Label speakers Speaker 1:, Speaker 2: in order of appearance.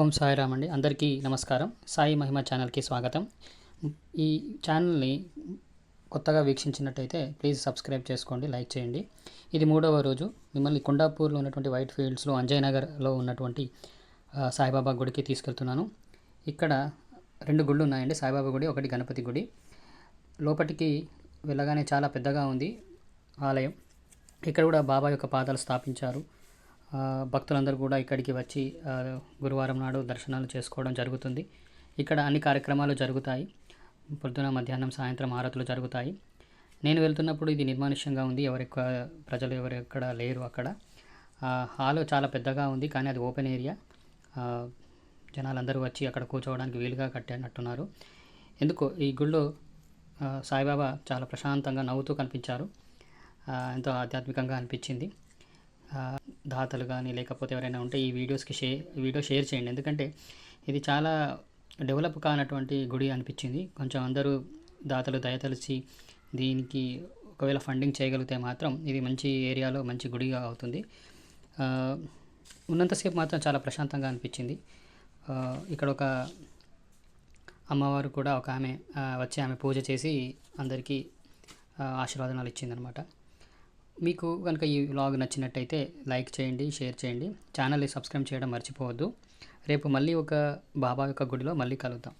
Speaker 1: ఓం సాయిరామ్ అండి. అందరికీ నమస్కారం. సాయి మహిమ ఛానల్కి స్వాగతం. ఈ ఛానల్ని కొత్తగా వీక్షించినట్టయితే ప్లీజ్ సబ్స్క్రైబ్ చేసుకోండి లైక్ చేయండి. ఇది మూడవ రోజు. మిమ్మల్ని కుండాపూర్లో ఉన్నటువంటి వైట్ ఫీల్డ్స్లో అంజయనగర్లో ఉన్నటువంటి సాయిబాబా గుడికి తీసుకెళ్తున్నాను. ఇక్కడ రెండు గుళ్ళు ఉన్నాయండి. సాయిబాబా గుడి ఒకటి గణపతి గుడి. లోపటికి వెళ్ళగానే చాలా పెద్దగా ఉంది ఆలయం. ఇక్కడ కూడా బాబా యొక్క పాదాలు స్థాపించారు. భక్తులందరూ కూడా ఇక్కడికి వచ్చి గురువారం నాడు దర్శనాలు చేసుకోవడం జరుగుతుంది. ఇక్కడ అన్ని కార్యక్రమాలు జరుగుతాయి. పొద్దున మధ్యాహ్నం సాయంత్రం ఆరతులు జరుగుతాయి. నేను వెళ్తున్నప్పుడు ఇది నిర్మానుష్యంగా ఉంది. ఎవరెక్క ప్రజలు ఎవరు ఎక్కడ లేరు అక్కడ. హాలు హాల్ చాలా పెద్దగా ఉంది కానీ అది ఓపెన్ ఏరియా. జనాలందరూ వచ్చి అక్కడ కూర్చోవడానికి వీలుగా కట్టినట్టున్నారు. ఎందుకు ఈ గుళ్ళో సాయిబాబా చాలా ప్రశాంతంగా నవ్వుతూ కనిపించారు. ఎంతో ఆధ్యాత్మికంగా అనిపించింది. దాతలు కానీ లేకపోతే ఎవరైనా ఉంటే ఈ వీడియోస్కి షేర్ వీడియో షేర్ చేయండి. ఎందుకంటే ఇది చాలా డెవలప్ కానటువంటి గుడి అనిపించింది. కొంచెం అందరూ దాతలు దయతలిచి దీనికి ఒకవేళ ఫండింగ్ చేయగలిగితే మాత్రం ఇది మంచి ఏరియాలో మంచి గుడిగా అవుతుంది. ఉన్నంతసేపు మాత్రం చాలా ప్రశాంతంగా అనిపించింది. ఇక్కడ ఒక అమ్మవారు కూడా ఒక ఆమె వచ్చి ఆమె పూజ చేసి అందరికీ ఆశీర్వాదనాలు ఇచ్చిందనమాట. మీకు కనుక ఈ వ్లాగ్ నచ్చినట్టయితే లైక్ చేయండి షేర్ చేయండి. ఛానల్ని సబ్స్క్రైబ్ చేయడం మర్చిపోవద్దు. రేపు మళ్ళీ ఒక బాబా యొక్క గుడిలో మళ్ళీ కలుద్దాం.